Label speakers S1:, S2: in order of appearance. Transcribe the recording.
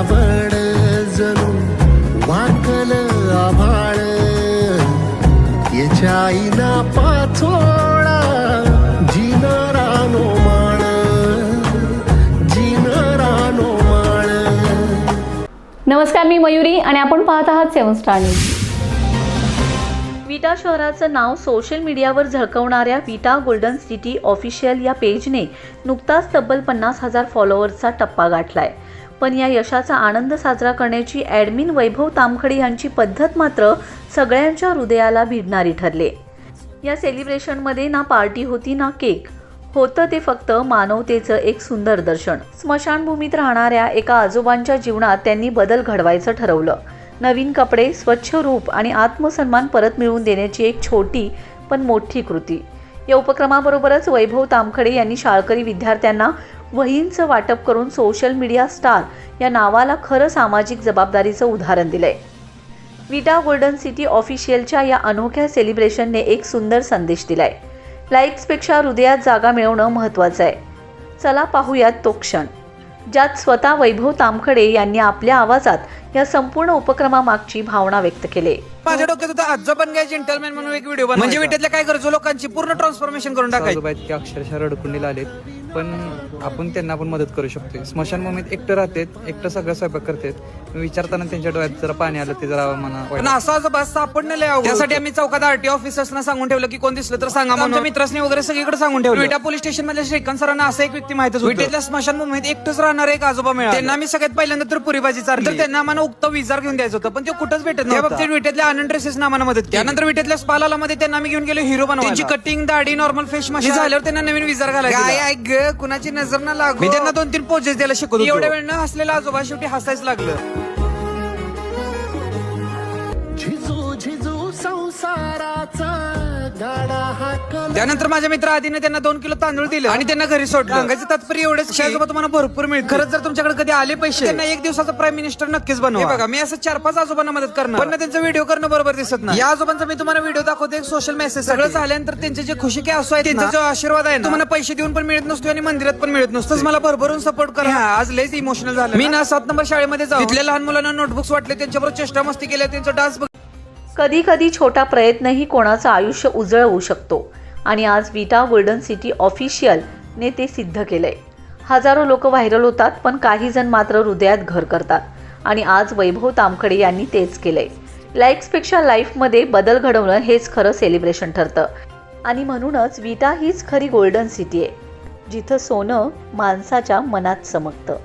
S1: श्रावण जणू वाकल आभाळ. याच्या आईना पाचोळा जिनरानो माळ. जिनरानो माळ.
S2: नमस्कार मी मयुरी आणि आपण पाहत आहात सेवन स्टार न्यूज. विटा शहराचं नाव सोशल मीडियावर झळकवणाऱ्या विटा गोल्डन सिटी ऑफिशियल या पेजने नुकताच तब्बल पन्नास हजार फॉलोअर्सचा टप्पा गाठलाय. पण या यशाचा आनंद साजरा करण्याची ॲडमिन वैभव तामखडे यांची पद्धत मात्र सगळ्यांच्या हृदयाला भिडणारी ठरले. या सेलिब्रेशनमध्ये ना पार्टी होती ना केक. होतं ते फक्त मानवतेचं एक सुंदर दर्शन. स्मशानभूमीत राहणाऱ्या एका आजोबांच्या जीवनात त्यांनी बदल घडवायचं ठरवलं. नवीन कपडे स्वच्छ रूप आणि आत्मसन्मान परत मिळवून देण्याची एक छोटी पण मोठी कृती. या उपक्रमाबरोबरच वैभव तामखडे यांनी शाळकरी विद्यार्थ्यांना वहींचं वाटप करून सोशल मीडिया स्टार या नावाला खरं सामाजिक जबाबदारीचं उदाहरण दिलंय. विटा गोल्डन सिटी ऑफिशियलच्या या अनोख्या सेलिब्रेशनने एक सुंदर संदेश दिलाय. लाईक्सपेक्षा हृदयात जागा मिळवणं महत्त्वाचं आहे. चला पाहूयात तो क्षण. ज्यात स्वतः वैभव तामखडे यांनी आपल्या आवाजात या संपूर्ण उपक्रमामागची भावना व्यक्त केली.
S3: माझ्या डोक्यात होतं आजचं पण काय जेंटलमॅन म्हणून एक व्हिडिओ म्हणजे विट्यातल्या काय गरजू लोकांची पूर्ण ट्रान्सफॉर्मेशन करून टाकायचं.
S4: अक्षरशः रडकुंडीला आलेत पण आपण त्यांना पण मदत करू शकतो स्मशानभूमीत एकटं राहतात एकटं सगळं स्वयंपाक करतात. विचारताना त्यांच्या डोळ्यात जरा पाणी आलं ते जरा मला वाईट
S3: पण असं असं बस लय अवघड. त्यासाठी आम्ही चौकात आरटी ऑफिसर्सना सांगून ठेवलं की कोण दिसलं तर सांगा म्हणून. आमच्या मित्रांनी वगैरे सगळीकडे सांगून ठेवलं. विटा पोलीस स्टेशन मधल्या श्रीकांत सरांना असं एक व्यक्ती माहितच विट्यातल्या स्मशानभूमीत एकटंच राहणार एक आजोबा मिळाला. त्यांना आम्ही सगळ्यात पहिल्यांदा तर पुरी भाजी चारली. तर त्यांना आम्हाला उक्त विजार घेऊन द्यायचं होतं पण ते कुठंच भेटत नाही बाबतीत विट्यातल्या आनंद ड्रेसेस आम्हाला मदत केली. त्यानंतर विट्यातल्या स्पालाला मध्ये त्यांना आम्ही घेऊन गेलो हिरो बनवा त्यांची कटिंग दाढी नॉर्मल फेस मशीन झाल्यावर त्यांना नवीन विजार घालायला काय ऐक ग कुणाची नजर ना लागू. मी त्यांना दोन तीन पोजेस द्यायला शिकवतो एवढ्या वेळ न हसलेला आजोबा शेवटी हसायच लागलं.
S1: संसाराचा गाडा हाकल
S3: त्यानंतर माझ्या मित्र आधीने त्यांना दोन किलो तांदूळ दिले आणि त्यांना घरी सोडलं. सांगायचं तात्पर्य एवढेच की आजोबा तुम्हाला भरपूर मिळत खरंच जर तुमच्याकडे कधी आले पैसे त्यांना एक दिवसाचा प्राईम मिनिस्टर नक्कीच बनवा. हे बघा मी असं चार पाच आजोबांना मदत करणार. पण त्यांचा व्हिडिओ करणं बरोबर दिसत नाही. या आजोबांचा मी तुम्हाला व्हिडिओ दाखवते सोशल मेसेज सगळं झाल्यानंतर त्यांचे जे खुशी के असो आहे त्यांचा जो आशीर्वाद आहे ना, तुम्हाला पैसे देऊन पण मिळत नसतो आणि मंदिरात पण मिळत नसतो. मला भरभरून सपोर्ट करा. हा, आज लयच इमोशनल झालं मी ना सात नंबर शाळेमध्ये जाऊ. तिथल्या लहान मुलांना नोटबुक्स वाटले त्यांच्याबरोबर चेष्टा मस्ती केल्या त्यांचा डान्स
S2: कधी कधी छोटा प्रयत्नही कोणाचं आयुष्य उजळवू शकतो. आणि आज विटा गोल्डन सिटी ऑफिशियलने ते सिद्ध केलंय. हजारो लोक व्हायरल होतात पण काही जण मात्र हृदयात घर करतात. आणि आज वैभव तामखडे यांनी तेच केलंय. लाईक्सपेक्षा लाईफमध्ये बदल घडवणं हेच खरं सेलिब्रेशन ठरतं. आणि म्हणूनच विटा हीच खरी गोल्डन सिटी आहे जिथं सोनं माणसाच्या मनात चमकतं.